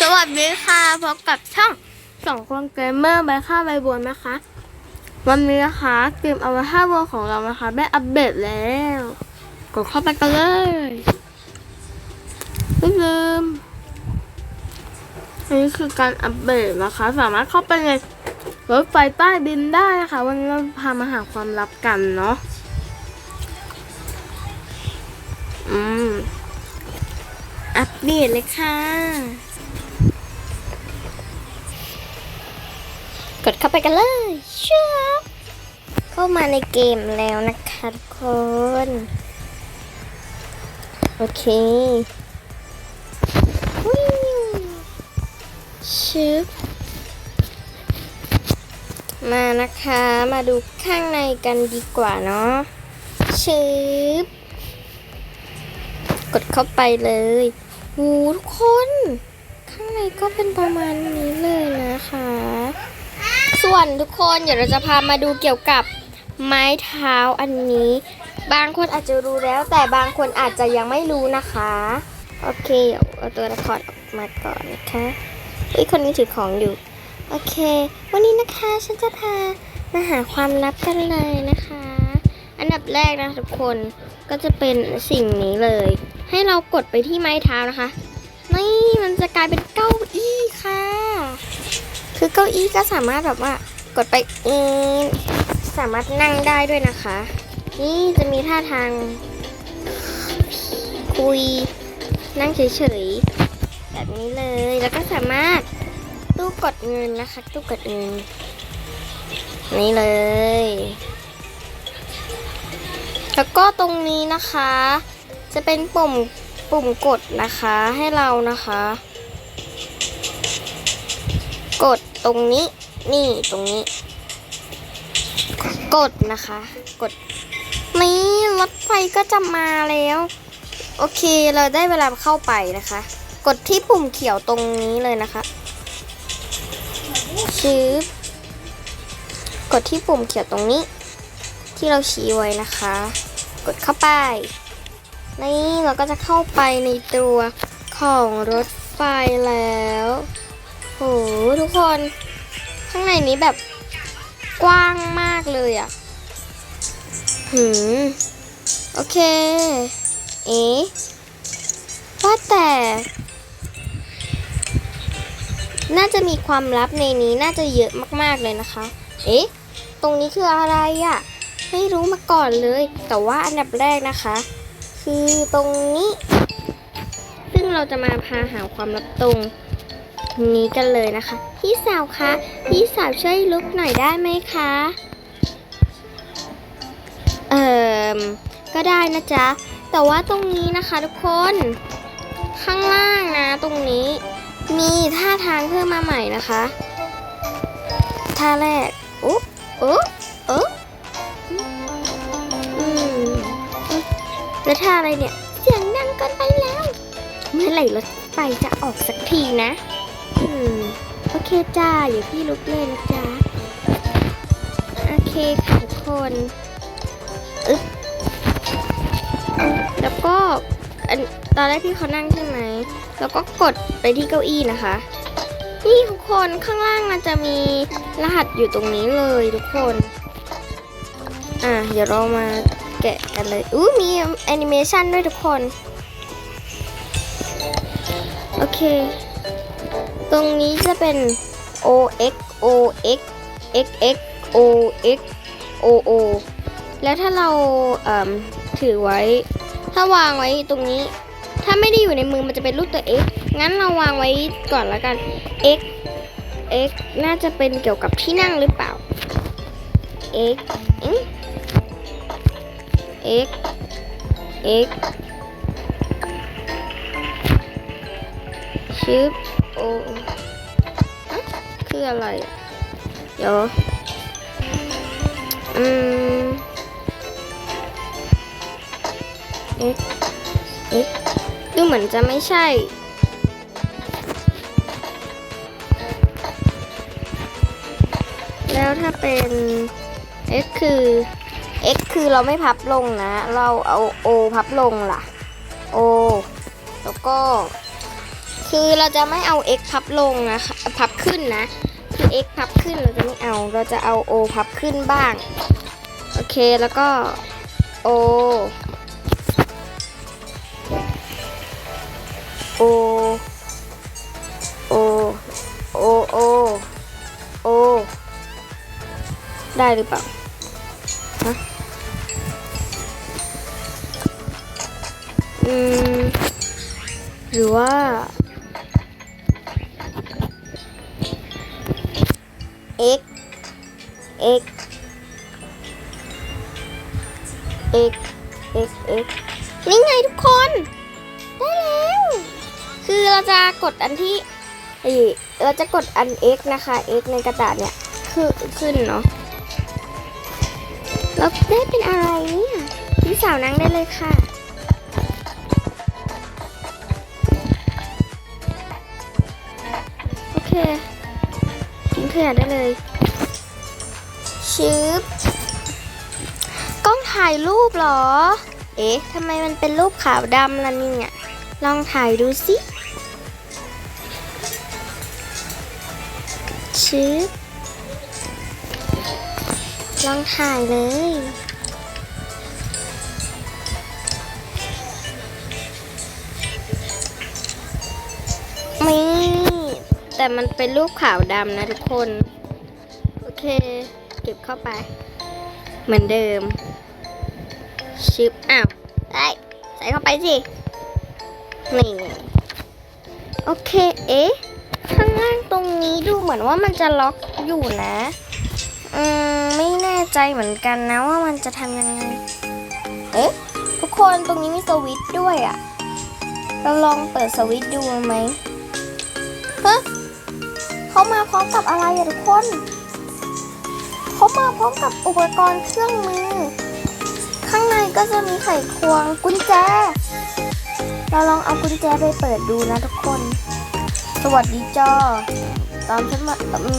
สวัสดีค่ะพบกับช่องสองคนเกมเมอร์ใบข้าใบบัวนะคะ วันนี้นะคะเกมเอาไว้ห้าบัวของเรานะคะได้อัปเดตแล้วกดเข้าไปกันเลยไม่ลืมนนี้คือการอัปเดตนะคะ สามารถเข้าไปในรถไฟใต้ดินได้นะคะ วันนี้เราพามาหาความลับกันเนาะอืม อัปเดตเลยค่ะ กดเข้าไปกันเลยเชื่อเข้ามาในเกมแล้วนะคะทุกคน โอเควิ่งชึบมานะคะ มาดูข้างในกันดีกว่าเนาะชึบกดเข้าไปเลย หูทุกคน ข้างในก็เป็นประมาณนี้เลยนะคะ ส่วนทุกคนเดี๋ยวเราจะพามาดูเกี่ยวกับไม้เท้าอันนี้ บางคนอาจจะรู้แล้ว แต่บางคนอาจจะยังไม่รู้นะคะ โอเคเดี๋ยวเอาตัวละครออกมาก่อนนะคะเฮ้ยคนนี้ถือของอยู่ โอเค วันนี้นะคะฉันจะพามาหาความลับกันเลยนะคะ อันดับแรกนะทุกคนก็จะเป็นสิ่งนี้เลย ให้เรากดไปที่ไม้เท้านะคะนี่มันจะกลายเป็นเก้าอี้ค่ะ คือเก้าอี้ก็สามารถแบบว่า กดไปเองสามารถนั่งได้ด้วยนะคะ นี่จะมีท่าทาง คุยนั่งเฉยๆแบบนี้เลยแล้วก็สามารถตู้กดเงินนะคะ ตู้กดเงินนี่เลย แล้วก็ตรงนี้นะคะ จะเป็นปุ่มปุ่มกดนะคะให้เรานะคะ กดตรงนี้นี่ตรงนี้ กดนะคะ กดนี่รถไฟก็จะมาแล้ว โอเคเราได้เวลาเข้าไปนะคะ กดที่ปุ่มเขียวตรงนี้เลยนะคะชืบกดที่ปุ่มเขียวตรงนี้ ที่เราชี้ไว้นะคะ กดเข้าไป นี่เราก็จะเข้าไปในตัวของรถไฟแล้วโหทุกคน ข้างในนี้แบบกว้างมากเลยอะ่ะ หืม โอเค เอ๊ะ ว่าแต่ น่าจะมีความลับในนี้น่าจะเยอะมากๆเลยนะคะ เอ๊ะ ตรงนี้คืออะไรอะ่ะ ไม่รู้มาก่อนเลย แต่ว่าอันดับแรกนะคะ คือตรงนี้ ซึ่งเราจะมาพาหาความลับตรงนี้กันเลยนะคะ พี่สาวคะพี่สาวช่วยลุกหน่อยได้ไหมคะเอ่อก็ได้นะจ๊ะ แต่ว่าตรงนี้นะคะทุกคน ข้างล่างนะตรงนี้ มีท่าทางเพิ่มมาใหม่นะคะ ท่าแรกโอ๊ะโอ๊ะโอ๊ะ แล้วท่าอะไรเนี่ย เสียงดังเกินไปแล้ว เมื่อไหร่รถไฟจะออกสักทีนะ อืม โอเคจ้าเดี๋ยวพี่ลุกเลยนะจ๊ะ โอเคค่ะทุกคนอึ๊บแล้วก็ตอนแรกที่เขานั่งใช่ไหม แล้วก็กดไปที่เก้าอี้นะคะ นี่ทุกคนข้างล่างมันจะมีรหัสอยู่ตรงนี้เลยทุกคน อะเดี๋ยวเรามา แกะกันเลยอู้มีแอนิเมชันด้วยทุกคน โอเค ตรงนี้จะเป็น O X O X X X O X O O แล้วถ้าเราเถือไว้ ถ้าวางไว้ตรงนี้ ถ้าไม่ได้อยู่ในมือมันจะเป็นรูปตัว X งั้นเราวางไว้ก่อนแล้วกัน X X น่าจะเป็นเกี่ยวกับที่นั่งหรือเปล่า X อืม x x ชิปโอะคืออะไร เดี๋ยว อืม x x ดูเหมือนจะไม่ใช่ แล้วถ้าเป็น x คือ x คือเราไม่พับลงนะ เราเอา o พับลงล่ะ o แล้วก็ คือเราจะไม่เอา x พับลงนะคะพับขึ้นนะ คือ x พับขึ้นเราจะไม่เอา เราจะเอา o พับขึ้นบ้าง โอเคแล้วก็ o o o o o o ได้หรือเปล่า หรือว่า x x x x x นี่ไงทุกคน ได้แล้ว คือเราจะกดอันที่เอ้ยเราจะกดอัน x นะคะ x ในกระดาษเนี่ยคือขึ้นเนาะแล้วได้เป็นอะไรเนี่ยพี่สาวนั่งได้เลยค่ะ ขยะได้เลยชืบกล้องถ่ายรูปหรอ เอ๊ะทำไมมันเป็นรูปขาวดำล่ะเนี่ยลองถ่ายดูสิชืบลองถ่ายเลย แต่มันเป็นรูปขาวดำนะทุกคน โอเค เก็บเข้าไป เหมือนเดิม ชิปอ้าวได้ใส่เข้าไปสิ นี่ โอเค เอ๊ะ ข้างล่างตรงนี้ดูเหมือนว่ามันจะล็อกอยู่นะ อืม ไม่แน่ใจเหมือนกันนะว่ามันจะทำยังไง เอ๊ะ ทุกคนตรงนี้มีสวิตช์ด้วยอะ่ะเราลองเปิดสวิตช์ดูไหมฮะ เขามาพร้อมกับอะไรอะทุกคน เขามาพร้อมกับอุปกรณ์เครื่องมือ ข้างในก็จะมีไขควงกุญแจ เราลองเอากุญแจไปเปิดดูนะทุกคน สวัสดีจ้าตอนฉันมาอื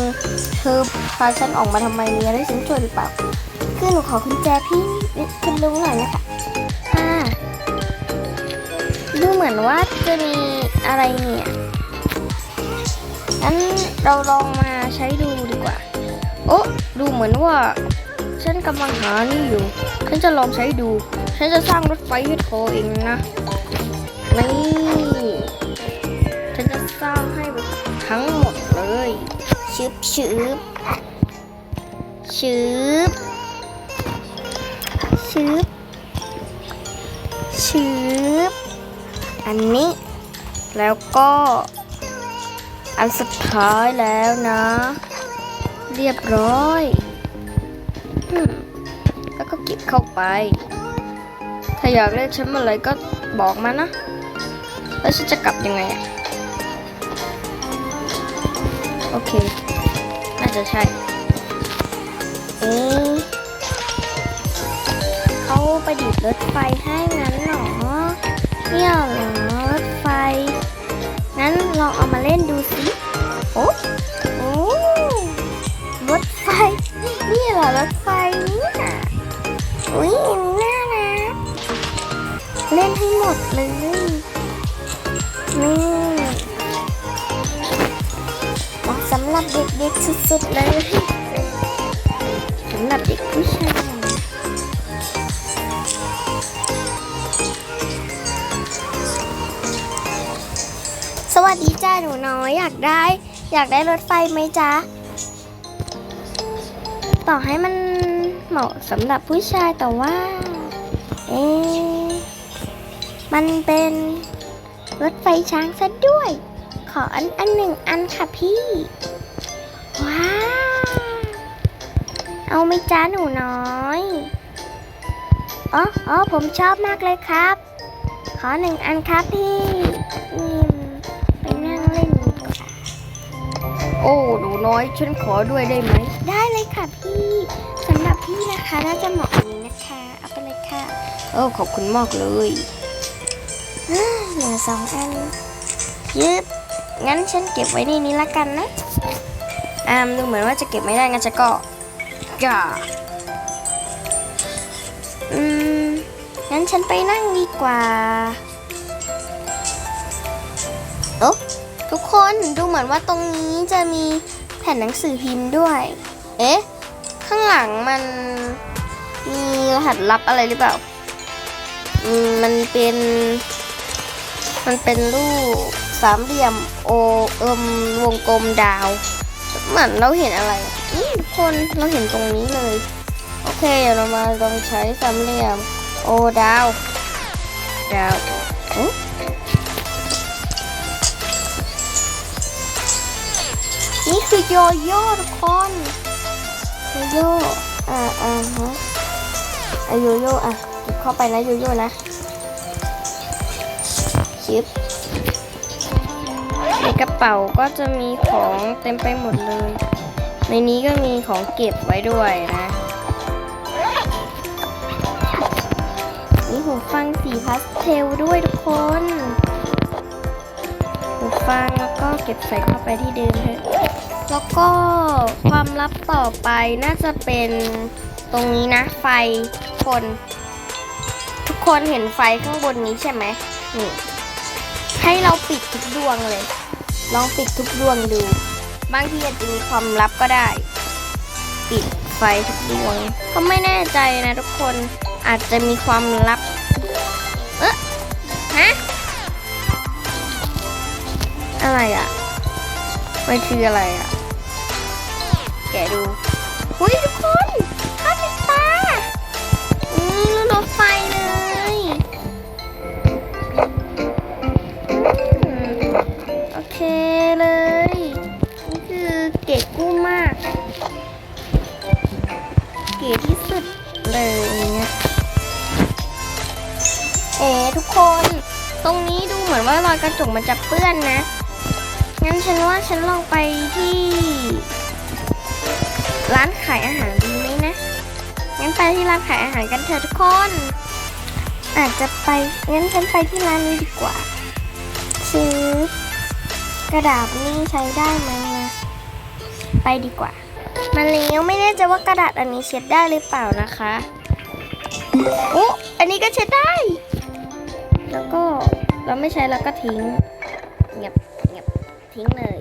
มเธอพาฉันออกมาทำไมมีอะได้ฉันช่วยหรือเปล่า คือหนูขอกุญแจพี่คุณลุงหน่อยนะคะอ่าดูเหมือนว่าจะมีอะไรเนี่ย งั้นเราลองมาใช้ดูดีกว่า โอ้ดูเหมือนว่าฉันกำลังหานี่อยู่ ฉันจะลองใช้ดู ฉันจะสร้างรถไฟให้เธอเองนะ นี่ ฉันจะสร้างให้ทั้งหมดเลยชึบชึบชึบชึบชึบอันนี้ แล้วก็ อันสุดท้ายแล้วนะ เรียบร้อยแล้วก็เก็บเข้าไป ถ้าอยากเล่นฉันเมื่อไรก็บอกมานะ แล้วฉันจะกลับยังไงอะโอเค น่าจะใช่ เอ๊เขาประดิษฐ์รถไฟให้งั้นเหรอ เนี่ยเหรอรถไฟ งั้นลองเอามาเล่นดูสิโอ้โอ้รถไฟ นี่เหรอรถไฟเนี่ยอุ้ยน่ารักเล่นให้หมดเลยนี่เหมาะสำหรับเด็กๆสุดๆเลยสำหรับเด็กผู้ชาย หนูน้อยอยากได้ อยากได้รถไฟไหมจ๊ะ ต่อให้มันเหมาะสำหรับผู้ชายแต่ว่า เอ๊มันเป็นรถไฟช้างซะด้วย ขออันอันหนึ่งอันค่ะพี่ ว้าวเอาไหมจ้าหนูน้อยอ๋ออ๋อผมชอบมากเลยครับ ขอหนึ่งอันครับพี่ โอ้หนูน้อยฉันขอด้วยได้ไหมได้เลยค่ะพี่สำหรับพี่นะคะน่าจะเหมาะกับนี้นะคะเอาไปเลยค่ะเออขอบคุณมากเลยเหลือสองอันยึบงั้นฉันเก็บไว้ในนี้ละกันนะอามดูเหมือนว่าจะเก็บไม่ได้งั้นจะก็กาอืมงั้นฉันไปนั่งดีกว่าเออ๊ะ ทุกคนดูเหมือนว่าตรงนี้จะมีแผ่นหนังสือพิมพ์ด้วย เอ๊ะ ข้างหลังมันมีรหัสลับอะไรหรือเปล่า มันเป็น มันเป็นรูปสามเหลี่ยมโอเอิมวงกลมดาว เหมือนเราเห็นอะไรนี่ทุกคนเราเห็นตรงนี้เลย โอเคเดี๋ยวเรามาลองใช้สามเหลี่ยมโอดาว ดาวอุ๊ย คือโยโย่ทุกคนโยโย่อ่าอ่าฮะอะโยโย่อะเก็บเข้าไปนะโยโย่นะชิปในกระเป๋าก็จะมีของเต็มไปหมดเลย ในนี้ก็มีของเก็บไว้ด้วยนะมีหูฟังสีพาสเทลด้วยทุกคน ก็เก็บใส่เข้าไปที่เดิมเถอะแล้วก็ความลับต่อไปน่าจะเป็นตรงนี้นะ ไฟคน ทุกคนเห็นไฟข้างบนนี้ใช่ไหมนี่ให้เราปิดทุกดวงเลย ลองปิดทุกดวงดู บางทีอาจจะมีความลับก็ได้ ปิดไฟทุกดวง ก็ไม่แน่ใจนะทุกคนอาจจะมีความลับ เอ๊ะฮะ อะไรอะ มันคืออะไรอะ แกะดูหุ้ยทุกคนข้าติดตาอืมรถไฟเลยอืมโอเคเลยนี่คือเก๋กู้มาก เก๋ที่สุดเลยอย่างเงี้ยเอ๋ทุกคน ตรงนี้ดูเหมือนว่ารอยกระจกมันจะเปื้อนนะงั้น ฉันว่าฉันลองไปที่ ร้านขายอาหารดีไหมนะ งั้นไปที่ร้านขายอาหารกันเถอะทุกคน อาจจะไป งั้นฉันไปที่ร้านนี้ดีกว่า ซื้อกระดาษนี่ใช้ได้ไหมนะ ไปดีกว่ามาแล้วไม่แน่ใจว่ากระดาษอันนี้เช็ดได้หรือเปล่านะคะโอ้อันนี้ก็เช็ดได้ แล้วก็เราไม่ใช้แล้วก็ทิ้ง ทิ้งเลย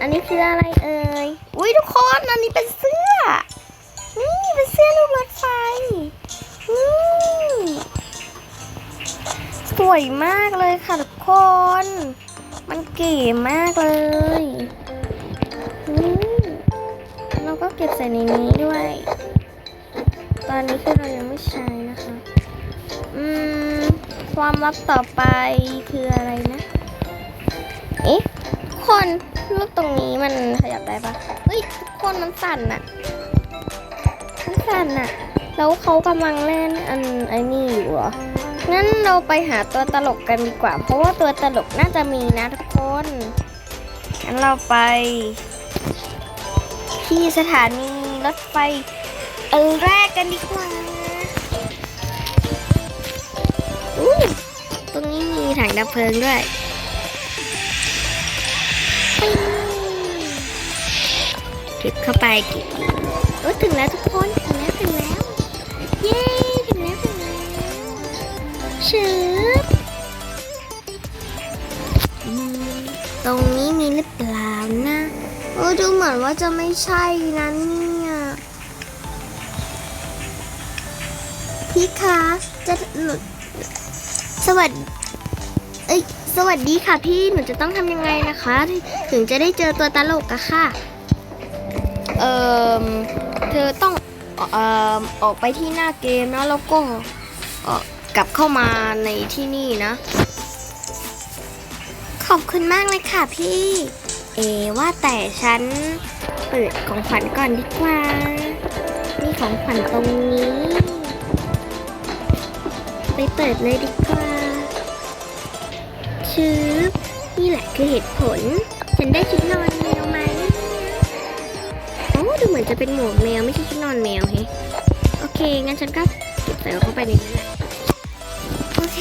อันนี้คืออะไรเอ่ย อุ้ยทุกคนอันนี้เป็นเสื้อ นี่เป็นเสื้อรูปรถไฟนี่สวยมากเลยค่ะทุกคน มันเก๋มากเลยนี่เราก็เก็บใส่ในนี้ด้วย ตอนนี้คือเรายังไม่ใช้นะคะ อืม ความลับต่อไปคืออะไรนะ เอ๊ะ คนรูปตรงนี้มันขยับได้ปะเฮ้ยทุกคนมันสั่นอะมันสั่นอะแล้วเขากำลังเล่นอันไอ้นี่อยู่เหรอ งั้นเราไปหาตัวตลกกันดีกว่า เพราะว่าตัวตลกน่าจะมีนะทุกคน งั้นเราไป ที่สถานีรถไฟเออแรกกันดีกว่าอู้ตรงนี้มีถังดับเพลิงด้วย ก็บเข้าไปเก็บโอ้ถึงแล้วทุกคนถึงแล้วถึงแล้ว เย้ถึงแล้วถึงแล้วชืบอืมตรงนี้มีหรือเปล่านะโอ้ดูเหมือนว่าจะไม่ใช่นะเนี่ยพี่คะจะหนูสวัสดีเอ้ยสวัสดีค่ะพี่หนูจะต้องทำยังไงนะคะ ถึงจะได้เจอตัวตลกอะค่ะ เอ่อเธอต้องเอ่อออกไปที่หน้าเกมนะแล้วก็กลับเข้ามาในที่นี่นะ ขอบคุณมากเลยค่ะพี่ เอว่าแต่ฉันเปิดของขวัญก่อนดีกว่า นี่ของขวัญตรงนี้ ไปเปิดเลยดีกว่าชืบนี่แหละคือเหตุผล ฉันได้ชุดนอนแมวไหมโอ้ดู เหมือนจะเป็นหมวกแมวไม่ใช่ชุดนอนแมวเฮ้โอเค งั้นฉันก็เก็บใส่เข้าไปในนี้แหละโอเค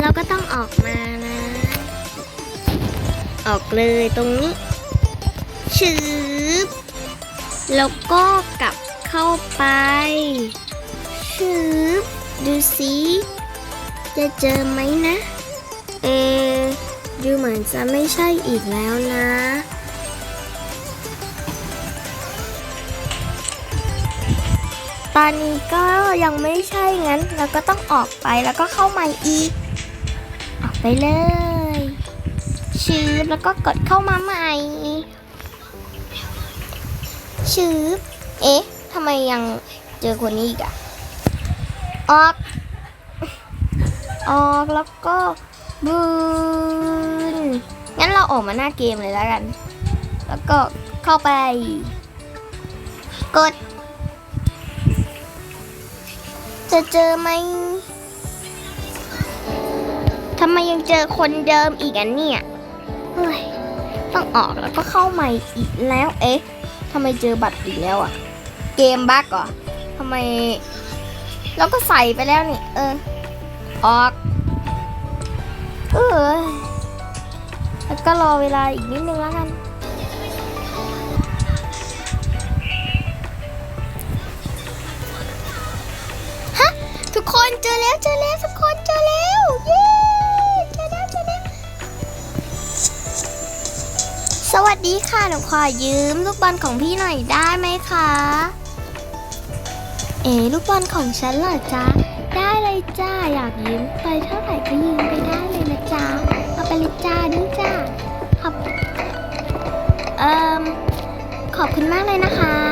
เราก็ต้องออกมานะ ออกเลยตรงนี้ชืบแล้วก็กลับเข้าไปชืบดูสิจะเจอไหมนะ เอ ดูเหมือนจะไม่ใช่อีกแล้วนะ ตอนนี้ก็ยังไม่ใช่งั้นเราก็ต้องออกไปแล้วก็เข้าใหม่อีก ออกไปเลย ชืบแล้วก็กดเข้ามาใหม่ ชืบเอ๊ะทำไมยังเจอคนนี้อีกอะออก ออกแล้วก็บูนงั้นเราออกมาหน้าเกมเลยแล้วกัน แล้วก็เข้าไป กด จะเจอไหมทำไมยังเจอคนเดิมอีกอันเนี่ยเฮ้ยต้องออกแล้วก็เข้าใหม่อีกแล้ว เอ๊ะทำไมเจอบัตรอีกแล้วอะ เกมบั๊กเหรอทำไม เราก็ใส่ไปแล้วนี่ เออ ออก เออแล้วก็รอเวลาอีกนิดนึงแล้วกัน คนเจอแล้วเจอแล้วทุกคนเจอแล้วเย้เจอแล้วเจอแล้วสวัสดีค่ะหนูขอยืมลูกบอลของพี่หน่อยได้ไหมคะเอ๋ลูกบอลของฉันเหรอจ๊ะได้เลยจ้าอยากยืมไปเท่าไหร่ก็ยืมไปได้เลยนะจ๊ะเอาไปเลยจ้านี่จ้าขอบเอ่มขอบคุณมากเลยนะคะ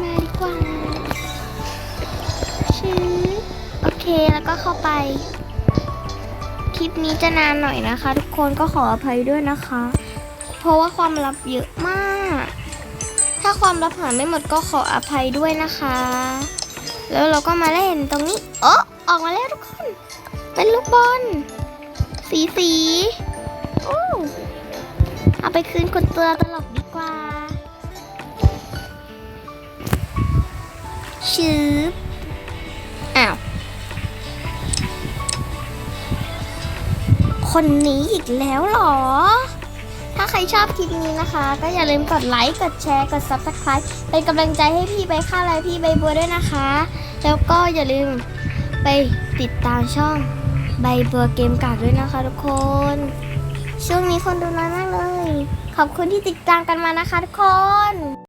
มาดีกว่าชืบโอเคแล้วก็เข้าไป คลิปนี้จะนานหน่อยนะคะ ทุกคนก็ขออภัยด้วยนะคะ เพราะว่าความลับเยอะมาก ถ้าความลับหาไม่หมดก็ขออภัยด้วยนะคะ แล้วเราก็มาเล่นตรงนี้โอ้ออกมาแล้วทุกคน เป็นลูกบอลสีสีโอ้เอาไปคืนคนตัวตลกดีกว่า ชืบอ้าว คนนี้อีกแล้วหรอ ถ้าใครชอบคลิปนี้นะคะ ก็อย่าลืมกดไลค์ กดแชร์ กด subscribe เป็นกำลังใจให้พี่ใบข้าวและพี่ใบบัวด้วยนะคะ แล้วก็อย่าลืมไปติดตามช่องใบบัวเกมกากด้วยนะคะทุกคน ช่วงนี้คนดูน้อยมากเลย ขอบคุณที่ติดตามกันมานะคะทุกคน